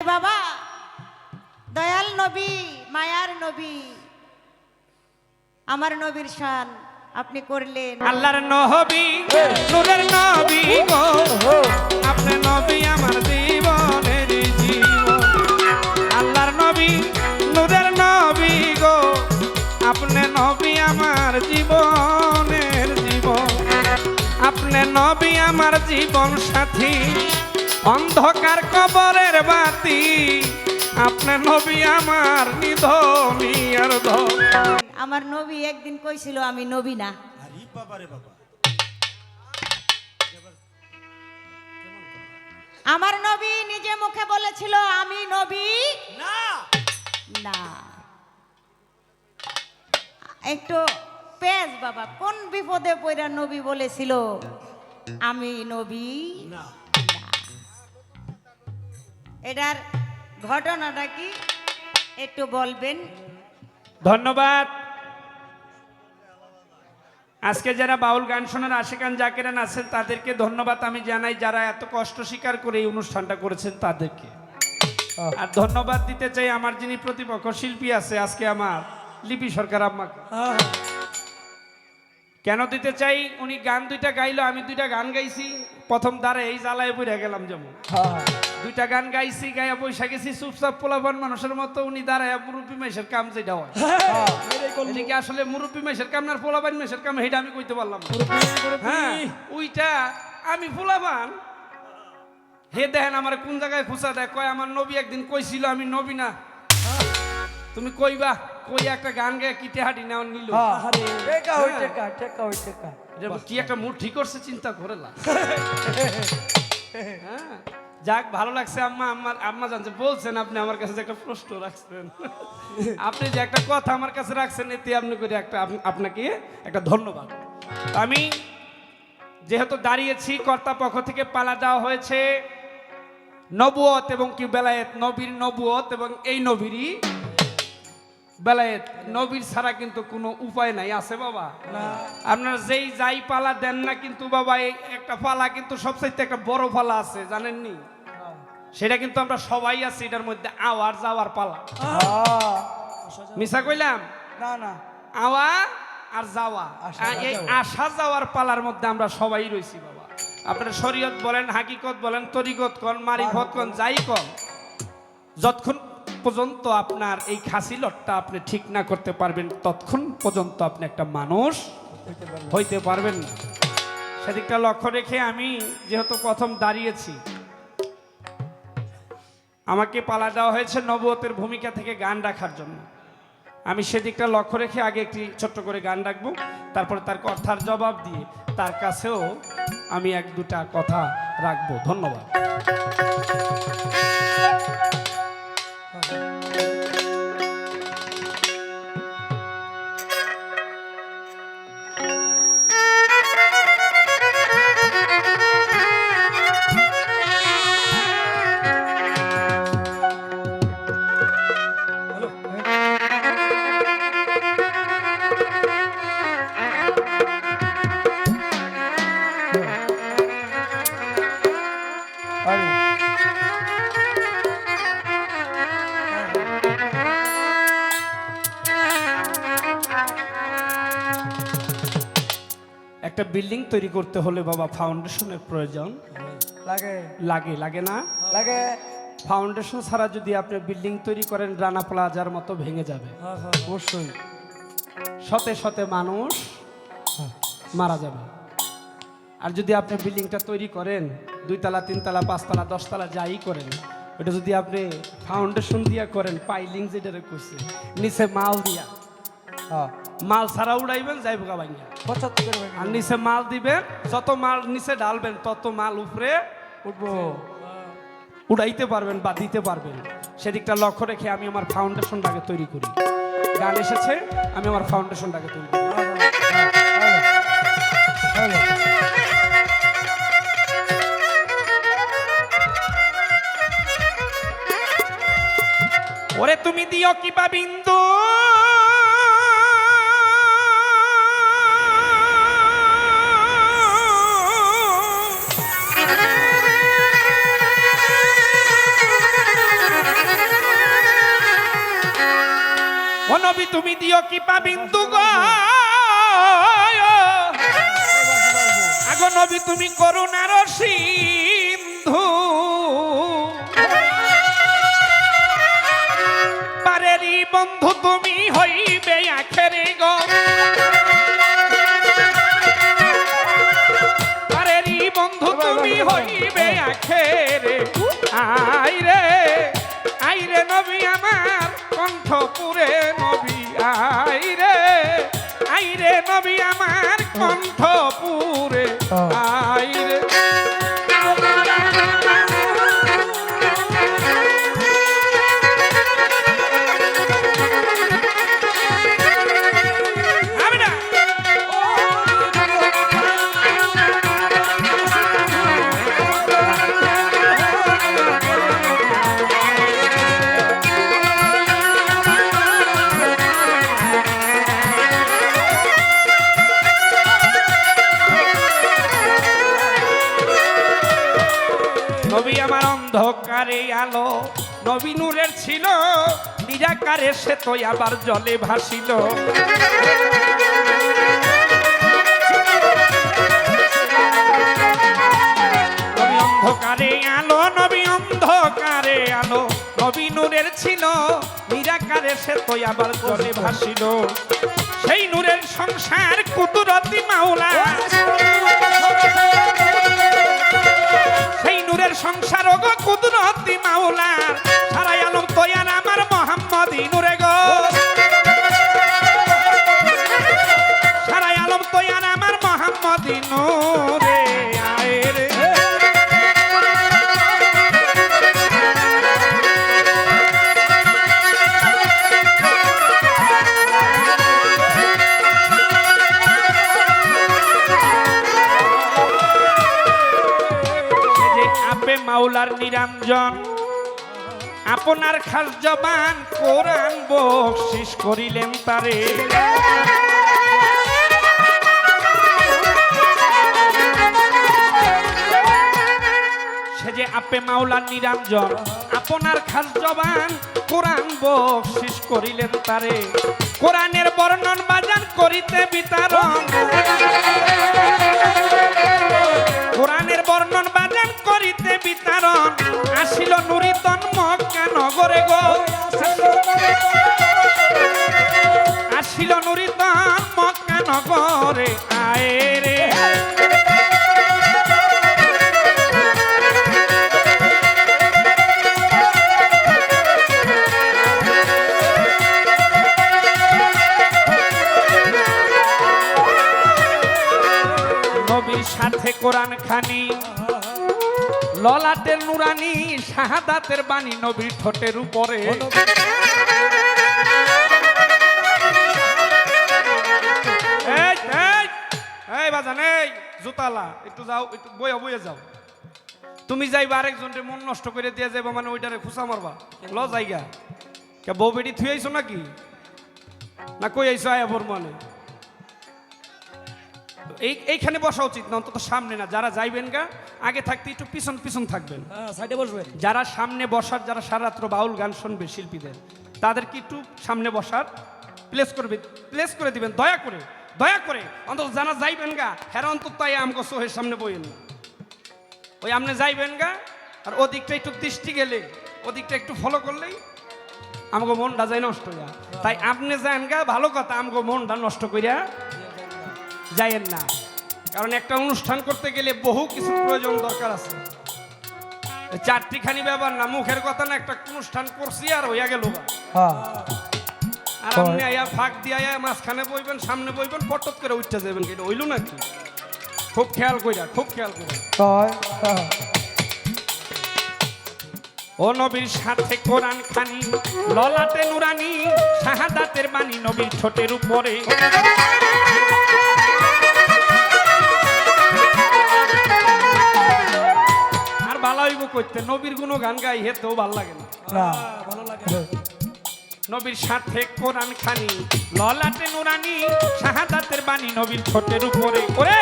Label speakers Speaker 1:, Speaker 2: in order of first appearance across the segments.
Speaker 1: বাবা, দয়াল নবী, মায়ার নবী, আমার নবীর শান আপনি করলেন।
Speaker 2: আল্লাহর নবী, নূরের নবী গো আপনি নবী আমার জীবনের জীবন। আল্লাহর নবী, নূরের নবী গো আপনি নবী আমার জীবনের জীবন। আপনি নবী আমার জীবন সাথী অন্ধকার কবরের বাতি আপনি নবী আমার নিধনী আর
Speaker 1: আমার নবী একদিন কইছিল আমি নবী না।
Speaker 3: আরে বাবা রে বাবা।
Speaker 1: আমার নবী নিজে মুখে বলেছিল আমি নবী
Speaker 3: না।
Speaker 1: না। একটু পেজ বাবা কোন বিপদে পড়া নবী বলেছিল আমি নবী
Speaker 3: না।
Speaker 1: এটার ঘটনাটা কি? একটু বলবেন।
Speaker 2: ধন্যবাদ। আজকে যারা বাউল গান শোনার আশেকান জাকেরান আছেন তাদেরকে ধন্যবাদ। আমি জানাই যারা এত কষ্ট স্বীকার করে এই অনুষ্ঠানটা করেছেন তাদেরকে। আর ধন্যবাদ দিতে চাই আমার যিনি প্রতিপক্ষ শিল্পী আছে আজকে আমার লিপি সরকার আম্মাকে। কেন দিতে চাই? উনি গান দুইটা গাইলো আমি দুইটা গান গাইছি। প্রথম দ্বারে এই জ্বালায় পড়ে গেলাম যেমন। দুইটা গান গাইছি গাইয়া পয়সা গেছি চুপচাপ পোলাপান মানুষের মতো উনি দাঁড়ায় মুরব্বী মেসের কাম যেটা হয়। এদিকে আসলে মুরব্বী মেসের কাম না পোলাপান মেসের কাম সেটা আমি কইতে পারলাম। হ্যাঁ ওইটা আমি পোলাপান হে দেখেন আমার কোন জায়গায় খুঁচা দেয় কয় আমার নবী একদিন কইছিল আমি নবী না। তুমি কইবা কই একটা গান গায়ে কিটে হাঁটি নেওয়া নিল। কি একটা মুড ঠিক করছে চিন্তা করে লাগ হ্যাঁ। যাক, ভালো লাগছে আম্মা আমার আম্মা জানছে, বলছেন আপনি আমার কাছে যে একটা প্রশ্ন রাখছেন। আপনি যে একটা কথা আমার কাছে রাখছেন, এতে আপনি করে একটা, আপ- আপনাকে একটা ধন্যবাদ। আমি যেহেতু দাঁড়িয়েছি কর্তাপক্ষ থেকে পালা দেওয়া হয়েছে, নবুয়ত এবং কি বেলায়েত, নবীর নবুয়ত এবং এই নবীরই বেলায়েত নবীর ছাড়া কিন্তু কোনো উপায় নাই আছে বাবা? আপনারা যেই যাই পালা দেন না কিন্তু বাবা এই একটা পালা কিন্তু সবচাইতে একটা বড় পালা আছে জানেননি? সেটা কিন্তু আমরা সবাই আছি এটার মধ্যে আওয়ার যাওয়ার পালা। মিশা কইলাম?
Speaker 4: না না।
Speaker 2: আওয়া আর যাওয়া। এই আসা যাওয়ার পালার মধ্যে আমরা সবাই রয়েছি বাবা। আপনার শরীয়ত বলেন হাকিকত বলেন তরিকত কন মারিফত কন। যাই কন যতক্ষণ পর্যন্ত আপনার এই খাসি লটটা আপনি ঠিক না করতে পারবেন, ততক্ষণ পর্যন্ত আপনি একটা মানুষ হইতে পারবেন না। সেদিকটা লক্ষ্য রেখে আমি যেহেতু প্রথম দাঁড়িয়েছি, আমাকে পালা দেওয়া হয়েছে নবতের ভূমিকা থেকে গান রাখার জন্য। আমি সেদিকটা লক্ষ্য রেখে আগে একটি ছোট্ট করে গান রাখব, তারপরে তার কথার জবাব দিয়ে তার কাছেও আমি এক দুটা কথা রাখব। ধন্যবাদ। একটা বিল্ডিং তৈরি করতে হলে বাবা ফাউন্ডেশনের প্রয়োজন।
Speaker 4: লাগে।
Speaker 2: লাগে লাগে না?
Speaker 4: লাগে।
Speaker 2: ফাউন্ডেশন ছাড়া যদি আপনি বিল্ডিং তৈরি করেন রানা প্লাজার মতো ভেঙে যাবে।
Speaker 4: অবশ্যই।
Speaker 2: শতে শতে মানুষ মারা যাবে। আর যদি আপনি বিল্ডিংটা তৈরি করেন দুইতলা তিনতলা পাঁচতলা দশতলা যাই করেন ওটা যদি আপনি ফাউন্ডেশন দিয়া করেন পাইলিং যেটা করছে নিচে মাল দিয়া
Speaker 4: হ্যাঁ।
Speaker 2: মাল ছাড়া উড়াইবেন যাইব গা ভাইয়া
Speaker 4: পঁচাত্তর
Speaker 2: আর নিচে মাল দিবেন যত মাল নিচে ডালবেন তত মাল উপরে
Speaker 4: উঠবো।
Speaker 2: উড়াইতে পারবেন বা দিতে পারবেন। সেদিকটা লক্ষ্য রেখে আমি আমার ফাউন্ডেশনটাকে তৈরি করি। গান এসেছে আমি আমার ফাউন্ডেশনটাকে তৈরি করি। ওরে তুমি দিও কিবা বিন্দু? নবী, তুমি দিও কিপা বিন্দু গ? আগ নবী, তুমি করুণার রসী বন্ধু তুমি হইবে আখেরে গো পারেরি বন্ধু তুমি হইবে আখেরে। আইরে আইরে নবী আমার কণ্ঠপুরে নবী আইরে আইরে নবী আমার কণ্ঠপুরে নবী আমার অন্ধকারে আলো, নবী ছিল, নিরাকারে সে তো আবার জলে ভাসিল। অন্ধকারে আলো, নবী অন্ধকারে আলো, নবী ছিল, নিরাকারে সে তো আবার জলে ভাসিল। সেই নূরের সংসার কুতুরতি মাওলা। সংসার গো কুদরতি মাওলার। নিরঞ্জন আপনার খাস জবান কোরআন বকশিস করিলেন তারে। সে যে আপে মাওলার নিরঞ্জন আপনার খাস জবান কোরআন বকশিস করিলেন তারে। কোরআনের বর্ণন বাজান করিতে বিতারণ কোরআনের বর্ণন করিতে বিতারণ আসিল নুরিতন মক্কা নগরে গো। আসিল নুরিতন মক্কা নগরে, আয় রে। সাথে কোরআন খানি ললাটের নুরানি শাহাদাতের বাণী নবীর ঠোঁটের উপরে। এই, বাজান এই জুতালা একটু যাও একটু বইয়া বইয়া যাও। তুমি যাইবা আরেকজনকে মন নষ্ট করে দিয়ে যাইবা মানে ওইটারে খুসা মারবা। ল জায়গা কে বউ বেটি থুই নাকি? না কই আইছো আয়াবর মানে এই এইখানে বসা উচিত না অন্তত সামনে না। যারা যাইবেন গা আগে থাকতে একটু পিছন পিছন থাকবেন।
Speaker 4: সাইডে বসবেন।
Speaker 2: যারা সামনে বসার যারা সারাত্র বাউল গান শুনবে শিল্পীদের তাদেরকে একটু সামনে বসার প্লেস করবে প্লেস করে দিবেন দয়া করে দয়া করে। অন্তত যারা যাইবেন গা হেরা অন্তত তাই আমগো সোহের সামনে বইয়েন। ওই আপনি যাইবেন গা আর ওদিকটা একটু দৃষ্টি গেলে ওদিকটা একটু ফলো করলেই আমাকে মনটা যায় নষ্ট হইয়া। তাই আপনি যান গা ভালো কথা আমাকে মনটা নষ্ট করিয়া যাইয়েন না। কারণ একটা অনুষ্ঠান করতে গেলে বহু কিছু প্রয়োজন দরকার আছে। চারটি খানি ব্যাপার না মুখের কথা না একটা অনুষ্ঠান করছি আর হইয়া গেল।
Speaker 4: হ্যাঁ।
Speaker 2: আর আপনি আয়া ফাঁক দিয়ে আয়া মাঝখানে বইবেন সামনে বইবেন পটত করে উঠতে যাবেন এটা হইল নাকি? খুব খেয়াল কইরা খুব খেয়াল কইরা।
Speaker 4: হ্যাঁ
Speaker 2: ও নবীর সাথে কোরআন খানি ললাটে নুরানি শাহাদাতের বাণী নবীর ছোটের উপরে। হইব করতে। নবীর কোনো গান গাই হেতেও ভালো লাগে না।
Speaker 4: ভালো লাগে
Speaker 2: নবীর সাথে কোরআন খানি ললাটে নুরানি শাহাদাতের বাণী নবীর ছোটের উপরে ওরে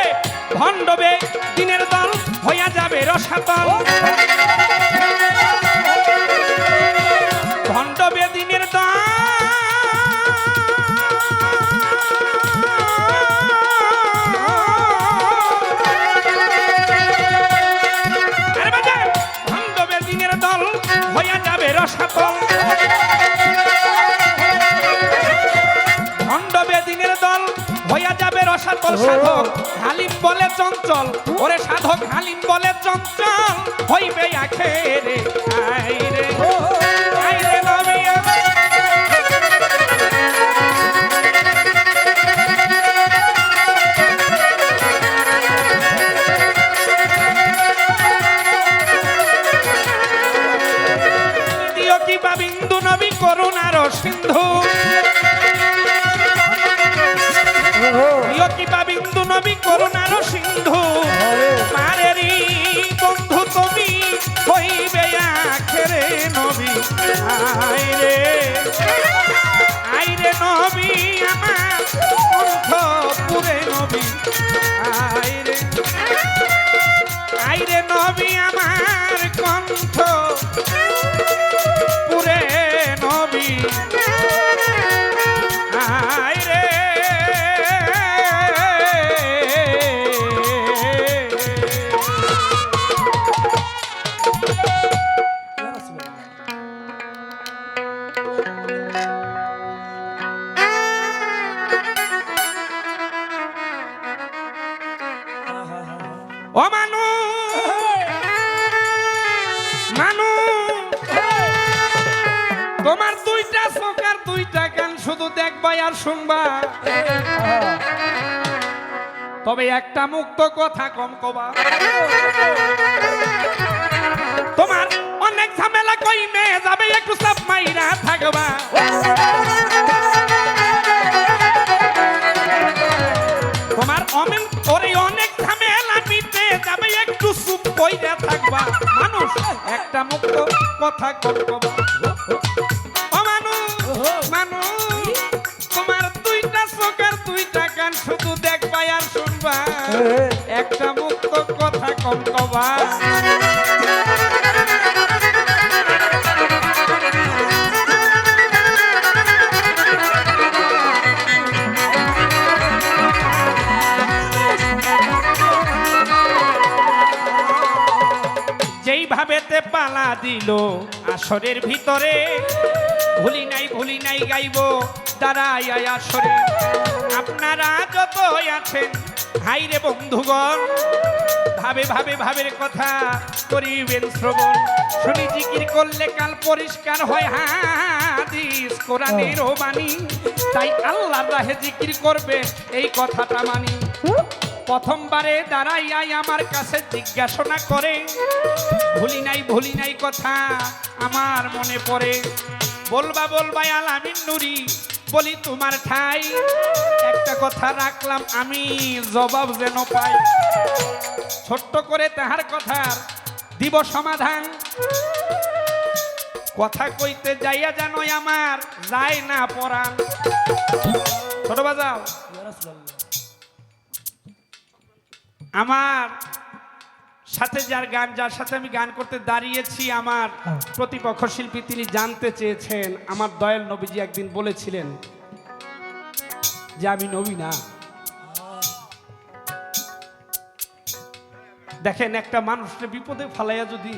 Speaker 2: ভণ্ডবে দিনের দল হইয়া যাবে রসাতল। চঞ্চল। ওরে সাধক হালিম বলে চঞ্চল হইবে আখেরে তোমার দুইটা চোখ আর দুইটা গান, শুধু দেখবা আর শুনবা। তবে একটা মুক্ত কথা কম কবা। তোমার অনেক ঝামেলা কই মেয়ে যাবে একটু সাপ মাইরা থাকবা। তোমার অমেন ওরে অনেক ঝামেলা মিটে যাবে একটু সুপ কইরা থাকবা। মানুষ, একটা মুক্ত কথা কম কবা। আর একটা মুক্ত কথা কম কবা যেইভাবেতে পালা দিল আসরের ভিতরে, ভুলি নাই ভুলি নাই গাইব দাঁড়াই আসরে। আপনারা যত আছেন হাইরে বন্ধুগণ ভাবে ভাবে ভাবের কথা করিবেন শ্রবণ। শুনি জিকির করলে কাল পরিষ্কার হয় হাদিস কোরআনের বাণী। তাই আল্লাহ রাহে জিকির করবে এই কথাটা মানি। প্রথমবারে দাঁড়াইয়াই আমার কাছে জিজ্ঞাসনা করে ভুলি নাই ভুলি নাই কথা আমার মনে পড়ে। বলবা বলবা আলামিন নুরি বলি তোমার ঠাই। একটা কথা রাখলাম আমি জবাব যেন পাই। ছোট্ট করে তাহার কথার দিব সমাধান। কথা কইতে যাইয়া জানো আমার যায় না পরাণ। ছোট বাজাও আমার সাথে যার গান যার সাথে আমি গান করতে দাঁড়িয়েছি আমার প্রতিপক্ষ শিল্পী তিনি জানতে চেয়েছেন আমার দয়াল নবীজি একদিন বলেছিলেন যে আমি নবী না। দেখেন একটা মানুষকে বিপদে ফালাইয়া যদি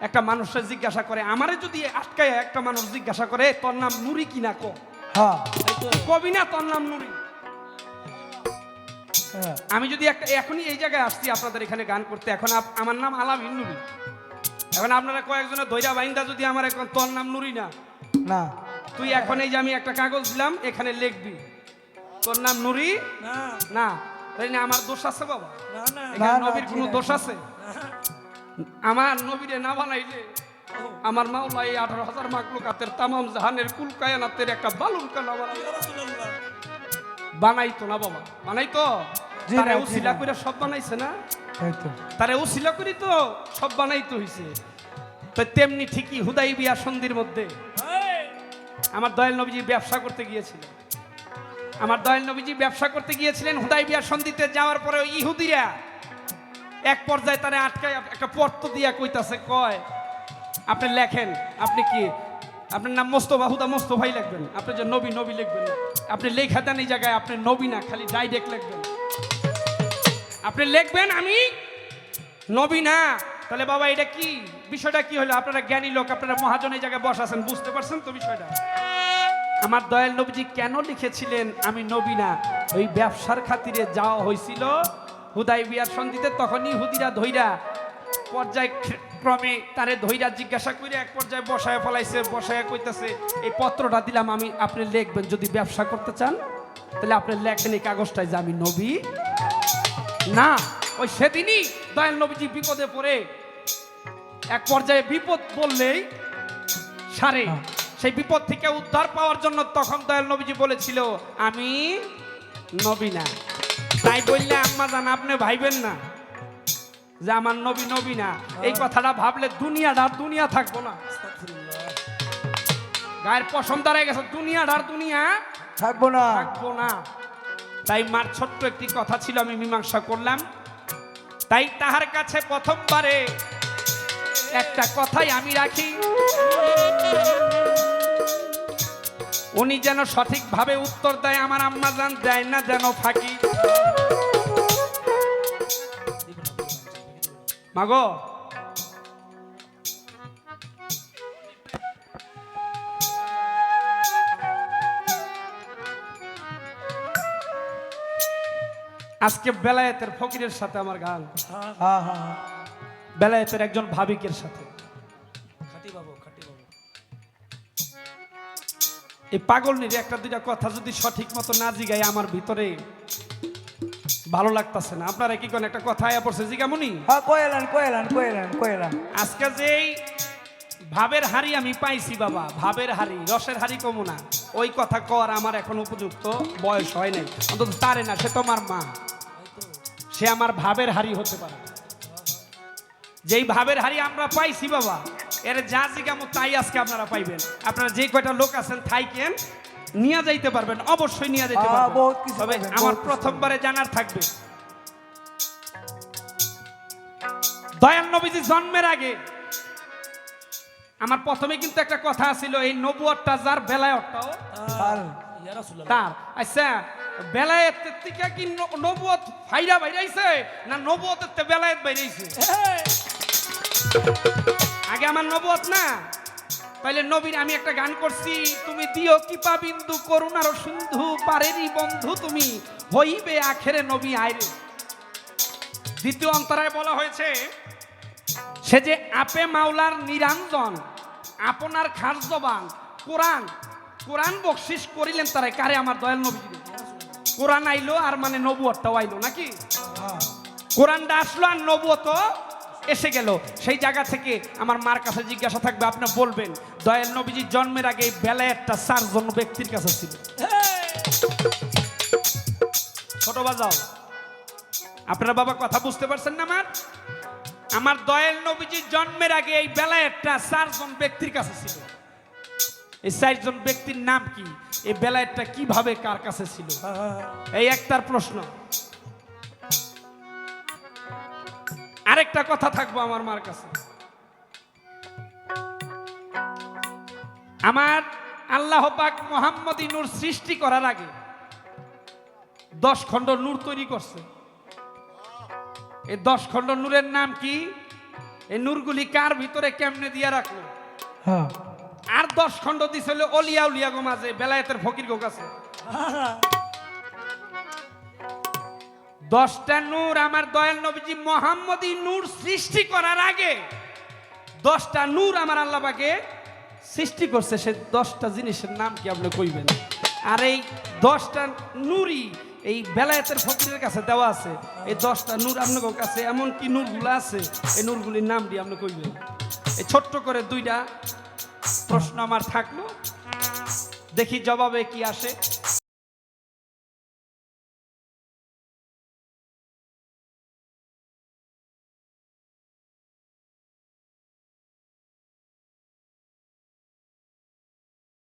Speaker 2: একটা মানুষের জিজ্ঞাসা করে আমারে যদি আটকায় একটা মানুষ জিজ্ঞাসা করে তোর নাম নুরি কিনা
Speaker 4: হ্যাঁ।
Speaker 2: কবি না তোর নাম নুরি?
Speaker 4: হ্যাঁ
Speaker 2: আমি যদি একটা এখনই এই জায়গায় আসছি আপনাদের এখানে গান করতে। এখন আমার নাম আলাম নুরি এখন আপনারা কয়েকজনের দৈরা বাইন্দা যদি আমার এখন তোর নাম নুরি না।
Speaker 4: না
Speaker 2: তুই এখন এই যে আমি একটা কাগজ দিলাম এখানে লিখবি। তোর নাম নুরি? না। তাই না আমার দোষ আছে বাবা। এখানে
Speaker 4: না,
Speaker 2: নবীর কোনো দোষ আছে? আমার নবীরে না বানাইলে আমার মাওলা এই আঠারো হাজার মাকলুকাতের তামাম জাহানের কুল কায়নাতের একটা বালুন কানা বানাইতো না বাবা। বানাইতো? তারে উসিলা করে সব বানাইছে না? তারে উসিলা করি তো সব বানাইতে হইছে। তো তেমনি ঠিকই হুদাই বিয়া সন্ধির মধ্যে আমার দয়াল নবীজি ব্যবসা করতে গিয়েছিলেন। আমার দয়াল নবীজি ব্যবসা করতে গিয়েছিলেন হুদাই বিয়া সন্ধিতে যাওয়ার পরে ইহুদিরা এক পর্যায়ে তারা আটকায় একটা পর্ত দিয়া কইতাছে কয় আপনি লেখেন আপনি কি আপনার নাম মোস্তফা হুদা মোস্তফাই লিখবেন? আপনি যে নবী নবী লিখবেন আপনি লেখা দেন এই জায়গায় আপনি নবী না খালি ডাইরেক্ট লিখবেন। আপনি লিখবেন আমি? নবী না। তাহলে বাবা, এটা কি? বিষয়টা কি হলো? আপনারা জ্ঞানী লোক, আপনারা মহাজন এই জায়গায় বসাছেন বুঝতে পারছেন তো বিষয়টা? আমার দয়াল নবীজি কেন লিখেছিলেন, আমি নবী না? ওই ব্যবসার খাতিরে যাওয়া হয়েছিল। হুদাই বিয়ার সন্ধিতে তখনই হুদিরা ধৈরা পর্যায় ক্রমে তারে ধইরা জিজ্ঞাসা করে এক পর্যায়ে বসায় ফলাইছে, বসায় কইতাছে, এই পত্রটা দিলাম আমি, আপনি লিখবেন, যদি ব্যবসা করতে চান, তাহলে আপনি লেখেন এই কাগজটায় যে আমি নবী না ওই সেদিনই দয়াল নবীজি বিপদে পড়ে। এক পর্যায়ে বিপদ বললেই সারে। সেই বিপদ থেকে উদ্ধার পাওয়ার জন্য তখন দয়াল নবীজি বলেছিল আমি নবী না। তাই বললে আম্মা জান আপনি ভাইবেন না যে আমার নবী নবী না। এই কথাটা ভাবলে দুনিয়াটার দুনিয়া থাকব না। গায়ের পশম দাঁড়ায় গেছে দুনিয়াটার দুনিয়া
Speaker 4: থাকব না।
Speaker 2: থাকব না। তাই মার ছোট্ট একটি কথা ছিল, আমি মীমাংসা করলাম। তাই তাহার কাছে প্রথমবারে একটা কথাই আমি রাখি। উনি যেন সঠিকভাবে উত্তর দেয়, আমার আম্মা জান দেয় না যেন ফাঁকি। মাগো আজকে বেলায়েতের ফকিরের সাথে আমার গান। বেলায়েতের একজন ভাবিকের সাথে। এই পাগল নিয়ে একটা দুইটা কথা যদি সঠিক মতো না জিগাই আমার ভিতরে ভালো লাগতাছে না। আপনারা কি কোন একটা কথা আয়া পড়ছে জিগামুনি?
Speaker 4: কয়েলান কয়েলান কয়েলান কয়েলান।
Speaker 2: আজকে যেই ভাবের হাড়ি আমি পাইছি বাবা ভাবের হাড়ি রসের হাড়ি কমু না। ওই কথা কর আমার এখন উপযুক্ত বয়স হয় নাই। অন্তত তারে না সে তোমার মা। সে আমার ভাবের হারি হতে পারে। যেই ভাবের হারি আমরা পাইছি বাবা এর যা জিগামো তাই আজকে আপনারা পাইবেন। আপনারা যে কয়টা লোক আছেন থাইকেন নিয়ে যাইতে পারবেন অবশ্যই নিয়ে যাইতে পারবেন। তবে আমার প্রথমবারে জানার থাকবে দয়াল নবীজি জন্মের আগে আমার প্রথমে কিন্তু একটা কথা ছিল এই নবুয়টা যার
Speaker 4: আর
Speaker 2: তার। আচ্ছা বেলায়েতের থেকে কি নবুয়ত ফাইরা বাইরাইছে না নবুয়তের তে বেলায়েত বাইরাইছে? আগে আমার নবুয়ত না? তাইলে নবীর আমি একটা গান করছি, তুমি দিও কিপা বিন্দু, করুণার সিন্ধু পারেরই বন্ধু তুমি, হইবে আখেরে নবী আইরে দ্বিতীয় অন্তরায় বলা হয়েছে, সে যে আপে মাওলার নিরঞ্জন, আপনার খারজবান কোরআন কোরআন বকশিস করিলেন তারে, কারে আমার দয়াল নবী কোরআন আইলো আর মানে নবুয়টাও আইলো নাকি?
Speaker 4: হ্যাঁ।
Speaker 2: কোরআনটা আসলো আর নবুয়ত এসে গেল। সেই জায়গা থেকে আমার মার কাছে জিজ্ঞাসা থাকবে আপনি বলবেন দয়াল নবীজির জন্মের আগে এই বেলায়েতটা চারজন ব্যক্তির কাছে ছিল। ছোট বাজাও। আপনারা বাবা কথা বুঝতে পারছেন না আমার? আমার দয়াল নবীজির জন্মের আগে এই বেলায়েতটা চারজন ব্যক্তির কাছে ছিল। এই চারজন ব্যক্তির নাম কি? এই বেলায়েতটা কীভাবে কার কাছে ছিল? এই একটার প্রশ্ন। আরেকটা কথা থাকব আমার মার কাছে। আমার আল্লাহ পাক মোহাম্মদ নূর সৃষ্টি করার আগে দশ খণ্ড নূর তৈরি করছে। এই দশ খণ্ড নূরের নাম কি? এই নূরগুলি কার ভিতরে কেমনে দিয়ে রাখল?
Speaker 4: হ্যাঁ।
Speaker 2: আর দশ খণ্ড দিছিল অলিয়া উলিয়া গো মাঝে, বেলায়েতের ফকির গো কাছে। দশটা নূর আমার দয়াল নবীজি মোহাম্মদী নূর সৃষ্টি করার আগে, দশটা নূর আমার আল্লাহকে সৃষ্টি করছে, সে দশটা জিনিসের নাম কি আপনি কইবেন? আর এই দশটা নূরই এই বেলায়েতের ফকিরের কাছে দেওয়া আছে। এই দশটা নূর আপনার কাছে এমন কি নূরগুলো আছে? এই নূরগুলির নাম দিয়ে আপনি কইবেন? এই ছোট্ট করে দুইটা প্রশ্ন আমার থাকল। দেখি জবাবে কি আসে।